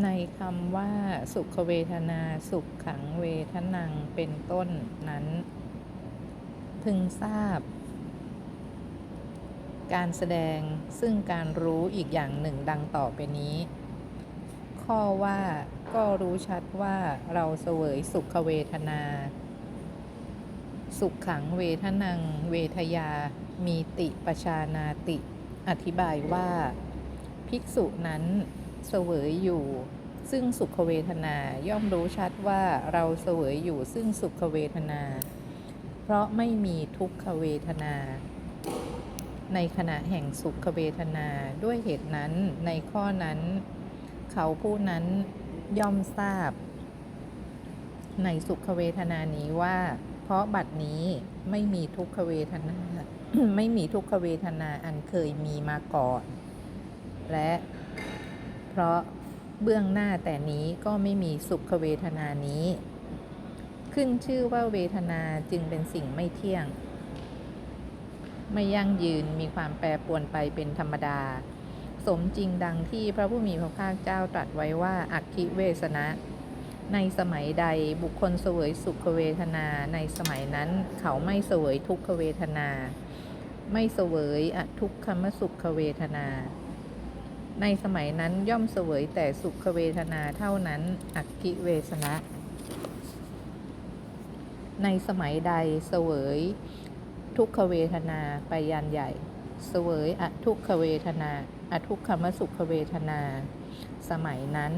ในคำว่าสุขเวทนาสุขขังเวทนังเป็นต้นนั้น พึงทราบ การแสดงซึ่งการรู้อีกอย่างหนึ่งดังต่อไปนี้ ข้อว่าก็รู้ชัดว่าเราเสวยสุขเวทนา สุขขังเวทนัง เวทยา มีติปชานาติ อธิบายว่า ภิกษุนั้น เสวยอยู่ ซึ่งสุขเวทนาย่อมรู้ชัดว่าเราเสวยอยู่ซึ่งสุขเวทนา เพราะไม่มีทุกขเวทนา ในขณะแห่งสุขเวทนาด้วยเหตุนั้นในข้อนั้น เขาผู้นั้นย่อมทราบ ในสุขเวทนานี้ว่า เพราะบัดนี้ไม่มีทุกขเวทนาไม่มีทุกขเวทนาอันเคยมีมาก่อน และ เพราะเบื้องหน้าแต่นี้ก็ไม่มีสุขเวทนานี้ ขึ้นชื่อว่าเวทนาจึงเป็นสิ่งไม่เที่ยง ไม่ยั่งยืนมีความแปรปรวนไปเป็นธรรมดา สมจริงดังที่พระผู้มีพระภาคเจ้าตรัสไว้ว่าอักขิเวสนะ ในสมัยใดบุคคลเสวยสุขเวทนาในสมัยนั้นเขาไม่เสวยทุกขเวทนา ไม่เสวยอทุกขมสุขเวทนา ในสมัยนั้นย่อมเสวยแต่สุขเวทนาเท่านั้น อักขิเวสนะ ในสมัยใดเสวย ทุกขเวทนาไปยันใหญ่ เสวยอทุกขเวทนา อทุกขมสุขเวทนา สมัยนั้น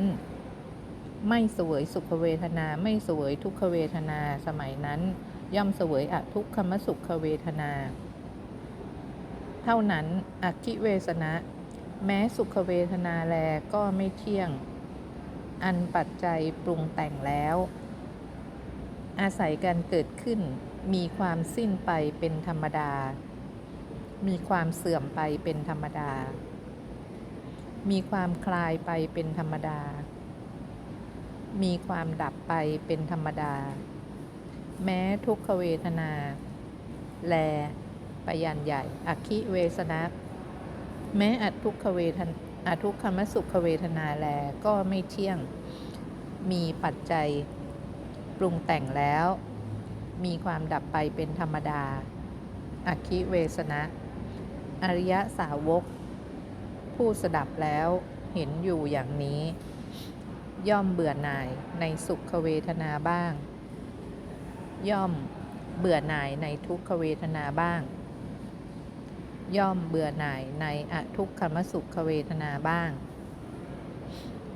ไม่เสวยสุขเวทนา ไม่เสวยทุกขเวทนา สมัยนั้น ย่อมเสวยอทุกขมสุขเวทนา เท่านั้น อักขิเวสนะ แม้สุขเวทนาแลก็ไม่เที่ยง อันปัจจัยปรุงแต่งแล้ว อาศัยการเกิดขึ้น มีความสิ้นไปเป็นธรรมดา มีความเสื่อมไปเป็นธรรมดา มีความคลายไปเป็นธรรมดา มีความดับไปเป็นธรรมดา แม้ทุกขเวทนา แลปยันใหญ่อคิเวสนะ แม้อัทุกขเวทนอทุกขมสุขเวทนาแลก็ไม่เที่ยง มีปัจจัยปรุงแต่งแล้ว มีความดับไปเป็นธรรมดาอคิเวสนะ อริยสาวก ผู้สดับแล้วเห็นอยู่อย่างนี้ ย่อมเบื่อหน่ายในสุขเวทนาบ้าง ย่อมเบื่อหน่ายในทุกขเวทนาบ้าง ย่อมเบื่อหน่ายในอทุกขมสุขเวทนาบ้าง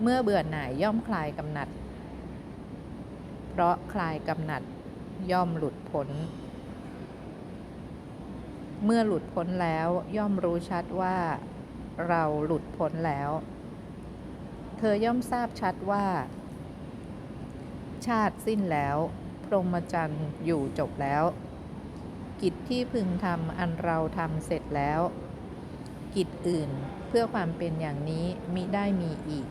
เมื่อเบื่อหน่ายย่อมคลายกำหนัด เพราะคลายกำหนัดย่อมหลุดพ้น เมื่อหลุดพ้นแล้วย่อมรู้ชัดว่าเราหลุดพ้นแล้ว เธอย่อมทราบชัดว่า ชาติสิ้นแล้ว พรหมจรรย์อยู่จบแล้ว กิจที่พึงทำอันเราทำเสร็จแล้ว กิจอื่นเพื่อความเป็นอย่างนี้มิได้มีอีก